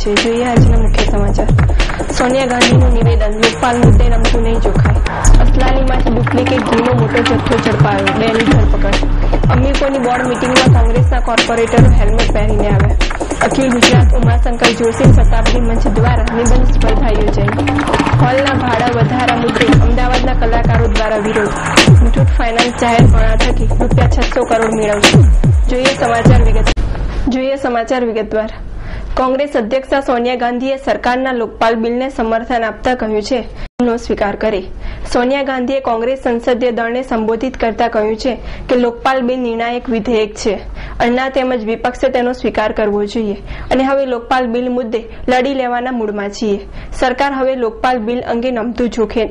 છે. જોઈએ આજના મુખ્ય સમાચાર. સોનિયા ગાંધીનું નિવેદન લોકપાલ મુદ્દે રમતું નહીં જોખાય અસલાલીમાંથી ડુપ્લિકેટ ઘીનો મોટો જથ્થો ઝડપાયો બેની ધરપકડ. અમીરકોની બોર્ડ મિટિંગમાં કોંગ્રેસના કોર્પોરેટરો હેલ્મેટ પહેરીને આવ્યા. અખિલ ગુજરાત ઉમાશંકર જોશી શતાબ્દી મંચ દ્વારા નિબંધ સ્પર્ધા યોજાઈ. હોલના ભાડા વધારા મુદ્દે અમદાવાદના કલાકારો દ્વારા વિરોધ. મુથુટ ફાઇનાન્સ જાહેર પણા થકી રૂપિયા છસો કરોડ મેળવશે. જોઈએ સમાચાર વિગત જોઈએ સમાચાર વિગતવાર. કોંગ્રેસ અધ્યક્ષા સોનિયા ગાંધીએ સરકારના લોકપાલ બિલને સમર્થન આપતા કહ્યું છે. નો સ્વીકાર કરી. સોનિયા ગાંધીએ કોંગ્રેસ સંસદીય દળને સંબોધિત કરતા કહ્યું છે કે લોકપાલ બિલ નિર્ણાયક વિધેયક છે. અન્ના તેમજ વિપક્ષે તેનો સ્વીકાર કરવો જોઈએ. અને હવે લોકપાલ બિલ મુદ્દે લડી લેવાના મૂડમાં છીએ. સરકાર હવે લોકપાલ બિલ અંગે નમતું જોખે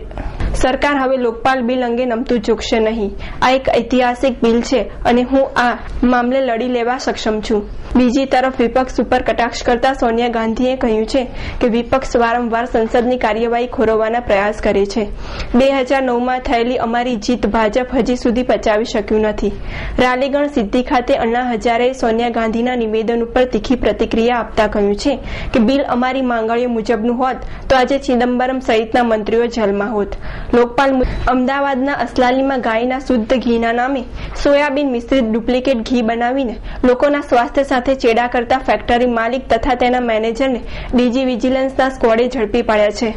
સરકાર હવે લોકપાલ બિલ અંગે નમતું જોખશે નહીં. આ એક ઐતિહાસિક બિલ છે અને હું આ મામલે લડી લેવા સક્ષમ છું. બીજી તરફ વિપક્ષ ઉપર કટાક્ષ કરતા સોનિયા ગાંધીએ કહ્યું છે કે વિપક્ષ વારંવાર સંસદની કાર્યવાહી ખોરવવાના પ્રયાસ કરે છે. બે હજાર નવમાં થયેલી અમારી જીત ભાજપ હજી સુધી પચાવી શક્યું નથી. રાલીગણ સિદ્ધિ ખાતે અಣ್ಣા હજારેએ સોનિયા ગાંધીના નિવેદન ઉપર તીખી પ્રતિક્રિયા આપતા કહ્યું છે કે બિલ અમારી માંગણીઓ મુજબનું હોત તો આજે ચિદમ્બરમ સહિતના મંત્રીઓ જેલમાં હોત. લોકપાલ અમદાવાદના અસલાલીમાં ગાયના શુદ્ધ ઘીના નામે સોયાબીન મિશ્રિત ડુપ્લિકેટ ઘી બનાવીને લોકોના સ્વાસ્થ્ય સાથે ચેડા કરતા ફેક્ટરી માલિક તથા તેના મેનેજરને ડીજી વિજિલન્સના સ્કોડે ઝડપી પાડ્યા છે.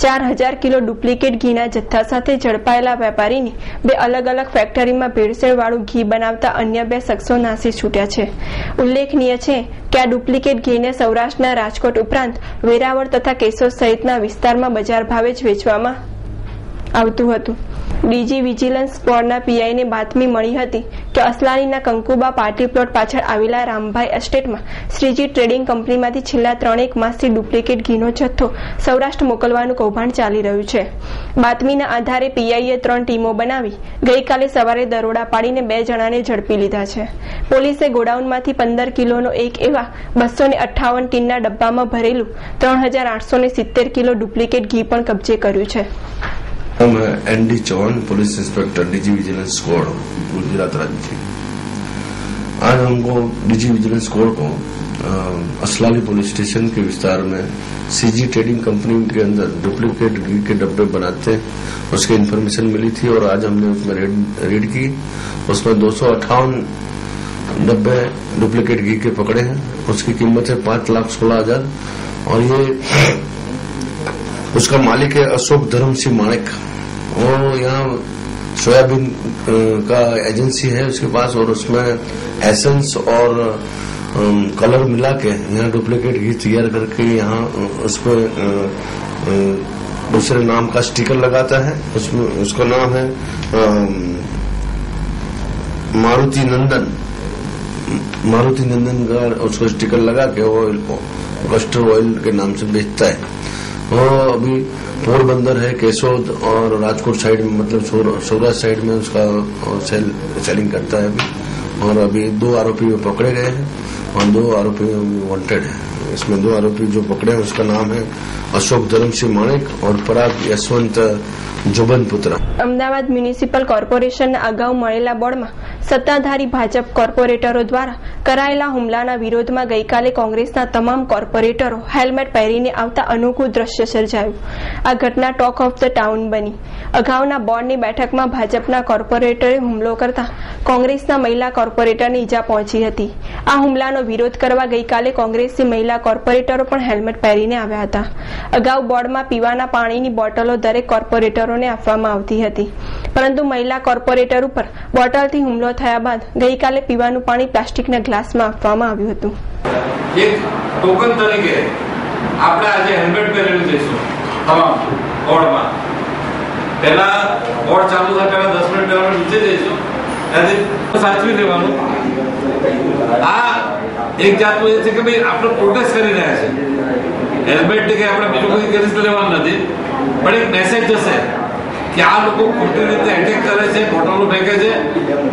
ચાર હજાર કિલો ડુપ્લિકેટ ઘીના જથ્થા સાથે ઝડપાયેલા વેપારીની બે અલગ અલગ ફેક્ટરીમાં ભેળસેળવાળું ઘી બનાવતા અન્ય બે શખ્સો નાસી છૂટ્યા છે. ઉલ્લેખનીય છે કે આ ડુપ્લિકેટ ઘીને સૌરાષ્ટ્રના રાજકોટ ઉપરાંત વેરાવળ તથા કેશોદ સહિતના વિસ્તારમાં બજાર ભાવે જ વેચવામાં આવતું હતું. ડીજી વિજિલન્સ સ્ક્વોડના પીઆઈને બાતમી મળી હતી કે અસલાનીના કંકુબા પાર્ટી પ્લોટ પાછળ આવેલા રામભાઈ એસ્ટેટમાં શ્રીજી ટ્રેડિંગ કંપનીમાંથી છેલ્લા ત્રણેક માસથી ડુપ્લિકેટ ઘીનો જથ્થો સૌરાષ્ટ્ર મોકલવાનું કૌભાંડ ચાલી રહ્યું છે. બાતમીના આધારે પીઆઈએ ત્રણ ટીમો બનાવી ગઈકાલે સવારે દરોડા પાડીને બે જણાને ઝડપી લીધા છે. પોલીસે ગોડાઉનમાંથી પંદર કિલોનો એક એવા બસો ને અઠ્ઠાવન ટીનના ડબ્બામાં ભરેલું ત્રણ હજાર આઠસો ને સિત્તેર કિલો ડુપ્લિકેટ ઘી પણ કબજે કર્યું છે. मैं N D Chauhan police inspector DG vigilance squad Gujarat राज्य आज हमको डीजी विजिलेंस स्क्वाड को असलाली पुलिस स्टेशन के विस्तार में सीजी ट्रेडिंग कंपनी के अंदर डुप्लीकेट घी के डब्बे बनाते, उसकी इन्फॉर्मेशन मिली थी और आज हमने उसमें रेड रेड की। उसमें दो सौ अट्ठावन डब्बे डुप्लीकेट घी के पकड़े हैं। उसकी कीमत है पाँच लाख सोलह हज़ार। और ये उसका मालिक है अशोक धर्म सिंह माणिक वो यहाँ सोयाबीन का एजेंसी है उसके पास और उसमें एसेंस और कलर मिला के यहाँ डुप्लीकेट घी तैयार करके यहाँ अ, उस पर अ, अ, दूसरे नाम का स्टिकर लगाता है उसमें उसका नाम है मारुति नंदन मारुति नंदन का उसको स्टिकर लगा के ऑयल कस्टर ऑयल के नाम से बेचता है वो अभी पोरबंदर है केसोद और राजकोट साइड में मतलब सौरा- सौराष्ट्र साइड में उसका सेल सेलिंग करता है अभी और अभी दो आरोपी पकड़े गए हैं और दो आरोपी वांटेड है इसमें दो आरोपी जो पकड़े हैं उसका नाम है अशोक धर्म सिंह माणिक और पराग यशवंत जुबन पुत्रा અમદાવાદ મ્યુનિસિપલ કોર્પોરેશનના અગાઉ મળેલા બોર્ડમાં સત્તાધારી ભાજપ કોર્પોરેટરો દ્વારા કરાયેલા હુમલાના વિરોધમાં ગઈકાલે કોંગ્રેસના તમામ કોર્પોરેટરો હેલ્મેટ પહેરીને આવતા અનુકૂળ દ્રશ્ય સર્જાયું. આ ઘટના ટોક ઓફ ધ ટાઉન બની. અગાઉના બોર્ડની બેઠકમાં ભાજપના કોર્પોરેટરે હુમલો કરતા કોંગ્રેસના મહિલા કોર્પોરેટરને ઈજા પહોંચી હતી. આ હુમલાનો વિરોધ કરવા ગઈકાલે કોંગ્રેસની મહિલા કોર્પોરેટરો પણ હેલ્મેટ પહેરીને આવ્યા હતા. અગાઉ બોર્ડમાં પીવાના પાણીની બોટલો દરેક કોર્પોરેટરોને આપવામાં આવતી હતી. પરંતુ મહિલા કોર્પોરેટર ઉપર બોટલથી હુમલો થયા બાદ ગઈકાલે પીવાનું પાણી પ્લાસ્ટિકના ગ્લાસમાં આપવામાં આવ્યું હતું. એક ટોકન તરીકે આપણે આજે હેલ્મેટ પહેરેલું જઈશું તમામ બોર્ડમાં. પહેલા બોર્ડ ચાલુ થાય, પહેલા દસ મિનિટ પહેલા નીચે જઈશું. ત્યાંથી સાચવી લેવાનું. આ એક જાતનું એ છે કે ભાઈ આપણે પ્રોટેસ્ટ કરી રહ્યા છે હેલ્મેટ કે આપણે બીજું કોઈ કરી લેવાનું નથી. પણ એક મેસેજ જશે. કે આ લોકો ખોટી રીતે એટેક કરે છે બોટલો ફેંકે છે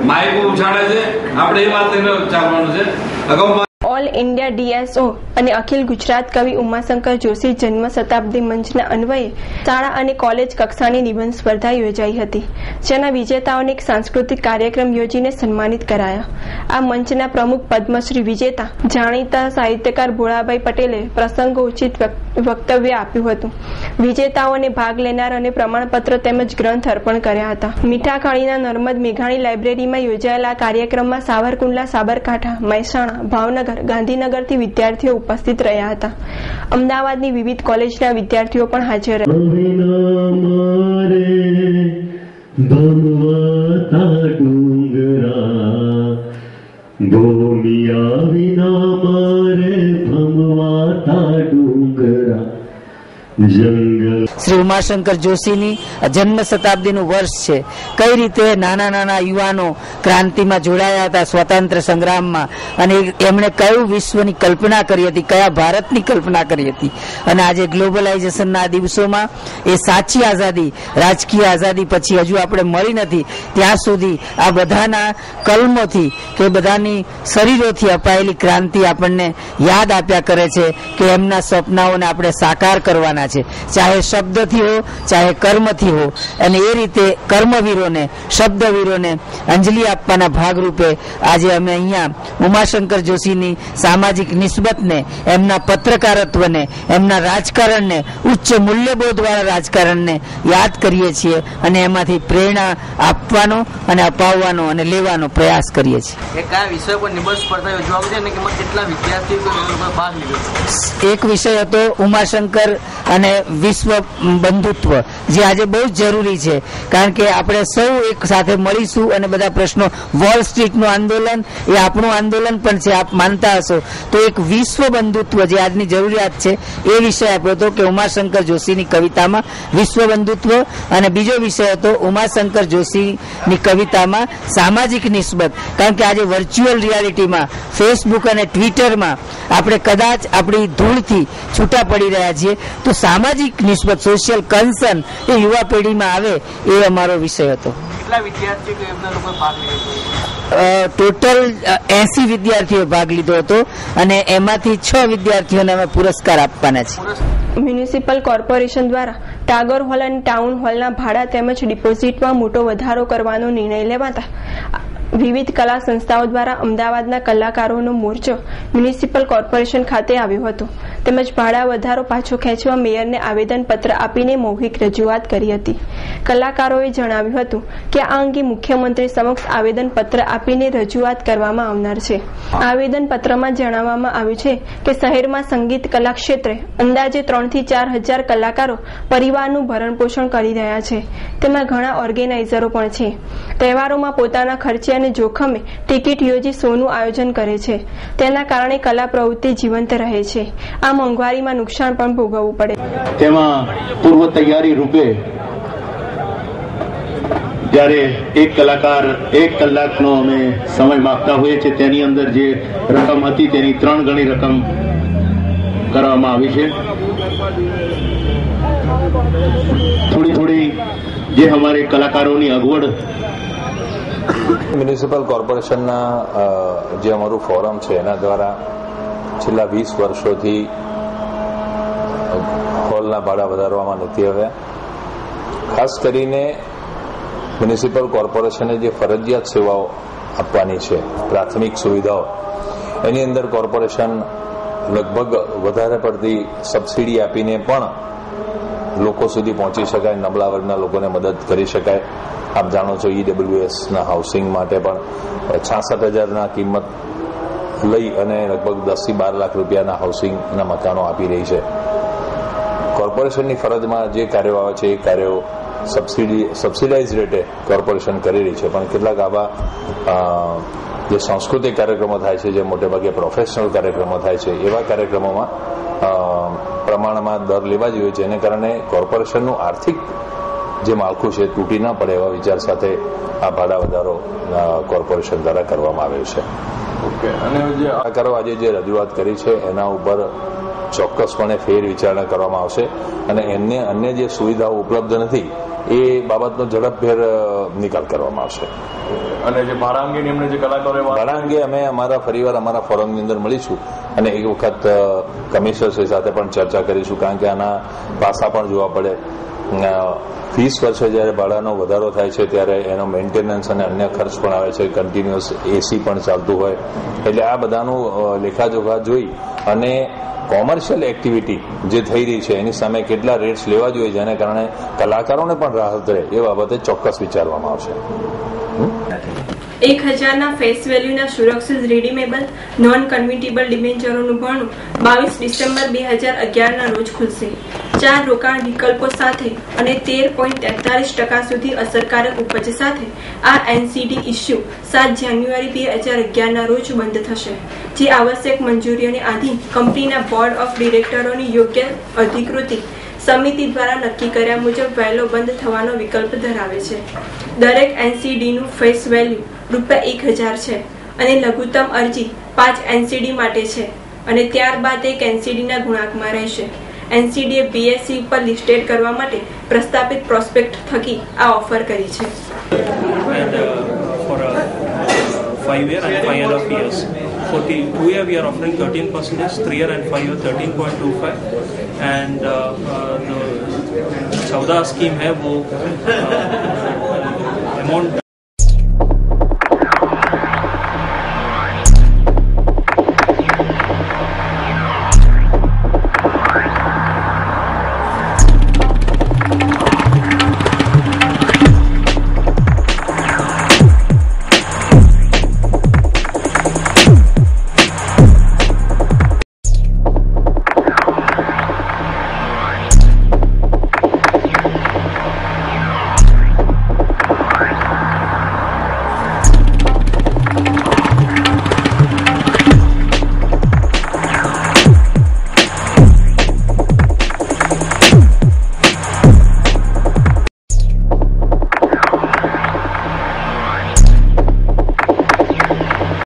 માઇકો ઉછાળે છે. આપણે એ વાત એને ચાલવાનું છે. અગાઉ ઓલ ઇન્ડિયા ડીએસઓ અને અખિલ ગુજરાત કવિ ઉમાશંકર જોશી જન્મ શતાબ્દી મંચના અન્વયે શાળા અને કોલેજ કક્ષાની નિબંધ સ્પર્ધા યોજાઈ હતી, જેના વિજેતાઓને એક સાંસ્કૃતિક કાર્યક્રમ યોજીને સન્માનિત કરાયા. આ મંચના પ્રમુખ પદ્મશ્રી વિજેતા જાણીતા સાહિત્યકાર ભોળાભાઈ પટેલે પ્રસંગોચિત ઉચિત વક્તવ્ય આપ્યું હતું. વિજેતાઓને ભાગ લેનાર અને પ્રમાણપત્ર તેમજ ગ્રંથ અર્પણ કર્યા હતા. મીઠાખાણીના નર્મદ મેઘાણી લાઇબ્રેરીમાં યોજાયેલા કાર્યક્રમમાં સાવરકુંડલા, સાબરકાંઠા, મહેસાણા, ભાવનગર ગાંધીનગરથી વિદ્યાર્થીઓ ઉપસ્થિત રહ્યા હતા. અમદાવાદની વિવિધ કોલેજના વિદ્યાર્થીઓ પણ હાજર ભૂમિયા વિના મારે ભમવાતા ડુંગરા. શ્રી ઉમાશંકર જોશીની જન્મ શતાબ્દીનું વર્ષ છે. કઈ રીતે નાના નાના યુવાનો ક્રાંતિમાં જોડાયા હતા સ્વતંત્ર સંગ્રામમાં અને એમણે કયું વિશ્વની કલ્પના કરી હતી, કયા ભારતની કલ્પના કરી હતી? અને આજે ગ્લોબલાઇઝેશનના દિવસોમાં એ સાચી આઝાદી, રાજકીય આઝાદી પછી હજુ આપણે મળી નથી. ત્યાં સુધી આ બધાના કલમોથી કે બધાની શરીરોથી અપાયેલી ક્રાંતિ આપણને યાદ આપ્યા કરે છે કે એમના સપનાઓને આપણે સાકાર કરવાના છે. ચાહે શબ્દથી હો ચાહે કર્મથી હો. અને એ રીતે કર્મવીરોને શબ્દવીરોને અંજલિ આપવાના ભાગરૂપે આજે અમે અહીંયા ઉમાશંકર જોશીની સામાજિક નિસ્બતને એમના પત્રકારત્વને એમના રાજકારણને ઉચ્ચ મૂલ્યબોધવાળા રાજકારણને યાદ કરીએ છીએ અને એમાંથી પ્રેરણા આપવાનો અને અપાવવાનો અને લેવાનો પ્રયાસ કરીએ છીએ. કયા વિષય પર નિબંધ સ્પર્ધા યોજવામાં છે અને કેટલા વિદ્યાર્થીઓ ભાગ લીધો એક વિષય હતો ઉમાશંકર અને વિશ્વ બંધુત્વ, જે આજે બહુ જ જરૂરી છે. કારણ કે આપણે સૌ એક સાથે મળીશું અને બધા પ્રશ્નો વોલ સ્ટ્રીટનું આંદોલન એ આપણું આંદોલન પણ છે, આપ માનતા હશો. તો એક વિશ્વ બંધુત્વ જે આજની જરૂરિયાત છે, એ વિષય આપ્યો હતો કે ઉમાશંકર જોશીની કવિતામાં વિશ્વ બંધુત્વ અને બીજો વિષય હતો ઉમાશંકર જોશીની કવિતામાં સામાજિક નિસ્બત. કારણ કે આજે વર્ચ્યુઅલ રિયાલિટીમાં ફેસબુક અને ટ્વિટરમાં આપણે કદાચ આપણી ધૂળથી છૂટા પડી રહ્યા છીએ. તો સામાજિક નિસ્બત સોશિયલ કન્સર્ન એ યુવા પેઢીમાં આવે એ અમારો વિષય હતો. ટોટલ એસી વિદ્યાર્થીઓએ ભાગ લીધો હતો અને એમાંથી છ વિદ્યાર્થીઓને અમે પુરસ્કાર આપવાના છે. મ્યુનિસિપલ કોર્પોરેશન દ્વારા ટાગોર હોલ અને ટાઉન હોલના ભાડા તેમજ ડિપોઝિટમાં મોટો વધારો કરવાનો નિર્ણય લેવાતા વિવિધ કલા સંસ્થાઓ દ્વારા અમદાવાદના કલાકારોનો મોરચો મ્યુનિસિપલ કોર્પોરેશન ખાતે આવ્યો હતો. તેમજ ભાડા વધારો પાછો ખેંચવા મેયરને આવેદનપત્ર આપીને મૌખિક રજૂઆત કરી હતી. કલાકારોએ જણાવ્યું હતું કે આ અંગે મુખ્યમંત્રી સમક્ષ આવેદનપત્ર આપીને રજૂઆત કરવામાં આવનાર છે. આવેદનપત્રમાં જણાવવામાં આવ્યું છે કે શહેરમાં સંગીત કલા ક્ષેત્રે અંદાજે ત્રણથી ચાર હજાર કલાકારો પરિવારનું ભરણપોષણ કરી રહ્યા છે. તેમાં ઘણા ઓર્ગેનાઇઝરો પણ છે. તહેવારોમાં પોતાના ખર્ચે અને જોખમે ટિકિટ યોજી શોનું આયોજન કરે છે. તેના કારણે કલા પ્રવૃત્તિ જીવંત રહે છે. આ મોંઘવારીમાં નુકસાન પણ ભોગવવું પડે. તેમાં પૂર્વ તૈયારી રૂપે જ્યારે એક કલાકાર એક કલાકનો અમે સમય માગતા હોઈએ છીએ, તેની અંદર જે રકમ હતી તેની ત્રણ ગણી રકમ કરવામાં આવી છે. થોડી થોડી જે અમારે કલાકારોની અગવડ મ્યુનિસિપલ કોર્પોરેશનના જે અમારું ફોરમ છે, એના દ્વારા છેલ્લા વીસ વર્ષોથી હોલના ભાડા વધારવામાં નથી આવ્યા. ખાસ કરીને મ્યુનિસિપલ કોર્પોરેશને જે ફરજિયાત સેવાઓ આપવાની છે, પ્રાથમિક સુવિધાઓ, એની અંદર કોર્પોરેશન લગભગ વધારે પડતી સબસિડી આપીને પણ લોકો સુધી પહોંચી શકાય, નબળા વર્ગના લોકોને મદદ કરી શકાય. આપ જાણો છો ઈડબ્લ્યુએસના હાઉસિંગ માટે પણ છાસઠ હજારના કિંમત લઈ અને લગભગ દસથી બાર લાખ રૂપિયાના હાઉસિંગના મકાનો આપી રહી છે. કોર્પોરેશનની ફરજમાં જે કાર્યો આવે છે, એ કાર્યો સબસિડી સબસિડાઇઝ રેટે કોર્પોરેશન કરી રહી છે. પણ કેટલાક આવા જે સાંસ્કૃતિક કાર્યક્રમો થાય છે જે મોટેભાગે પ્રોફેશનલ કાર્યક્રમો થાય છે એવા કાર્યક્રમોમાં પ્રમાણમાં દર લેવા જોઈએ જેને કારણે કોર્પોરેશનનું આર્થિક જે માળખું છે તૂટી ના પડે એવા વિચાર સાથે આ ભાડા વધારો કોર્પોરેશન દ્વારા કરવામાં આવ્યો છે. ઓકે અને જે કલાકારો આજે જે રજૂઆત કરી છે એના ઉપર ચોક્કસપણે ફેર વિચારણા કરવામાં આવશે અને એમને અન્ય જે સુવિધાઓ ઉપલબ્ધ નથી એ બાબતનો ઝડપભેર નિકાલ કરવામાં આવશે. અને જે ભાડા અંગેની એમને જે કલાકારો ભાડા અમે અમારા ફરીવાર અમારા ફોરમની અંદર મળીશું અને એક વખત કમિશનર સાથે પણ ચર્ચા કરીશું કારણ કે આના પાસા પણ જોવા પડે. ફીસ વર્ષે જ્યારે ભાડાનો વધારો થાય છે ત્યારે એનો મેન્ટેનન્સ અને અન્ય ખર્ચ પણ આવે છે કન્ટિન્યુઅસ એસી પણ ચાલતું હોય. એટલે આ બધાનું લેખાજોખા જોઈ અને કોમર્શિયલ એક્ટિવિટી જે થઈ રહી છે એની સામે કેટલા રેટ્સ લેવા જોઈએ, જેને કારણે કલાકારોને પણ રાહત રહે એ બાબતે ચોક્કસ વિચારવામાં આવશે. એક હજારના ફેસ વેલ્યુના સુરક્ષિત રિડીમેબલ નોન કન્વર્ટેબલ ડિબેન્ચરોનું ભરણું બાવીસ ડિસેમ્બર બે હજાર અગિયારના રોજ ખુલશે. ચાર રોકાણ વિકલ્પો સાથે અને તેર પોઈન્ટ તેતાલીસ ટકા સુધી અસરકારક ઉપજ સાથે આ એનસીડી ઇસ્યુ સાત જાન્યુઆરી બે હજાર અગિયારના રોજ બંધ થશે. જે આવશ્યક મંજૂરીઓને આધીન કંપનીના બોર્ડ ઓફ ડિરેક્ટરોની યોગ્ય અધિકૃતિ સમિતિ દ્વારા નક્કી કર્યા મુજબ વહેલો બંધ થવાનો વિકલ્પ ધરાવે છે. દરેક એનસીડીનું ફેસ વેલ્યુ રૂપિયા એક હજાર છે અને લઘુત્તમ અરજી પાંચ એનસીડી માટે છે અને ત્યારબાદ એક એનસીડીના ગુણાંકમાં રહેશે. એનસીડીએ બીએસસી ઉપર લિસ્ટેડ કરવા માટે પ્રસ્થાપિત પ્રોસ્પેક્ટ થકી આ ઓફર કરી છે. Uh, a five year and five and a half. 14, two year we are offering 13 percentage, three year and five year 13.25 and uh, the Sauda scheme है वो amount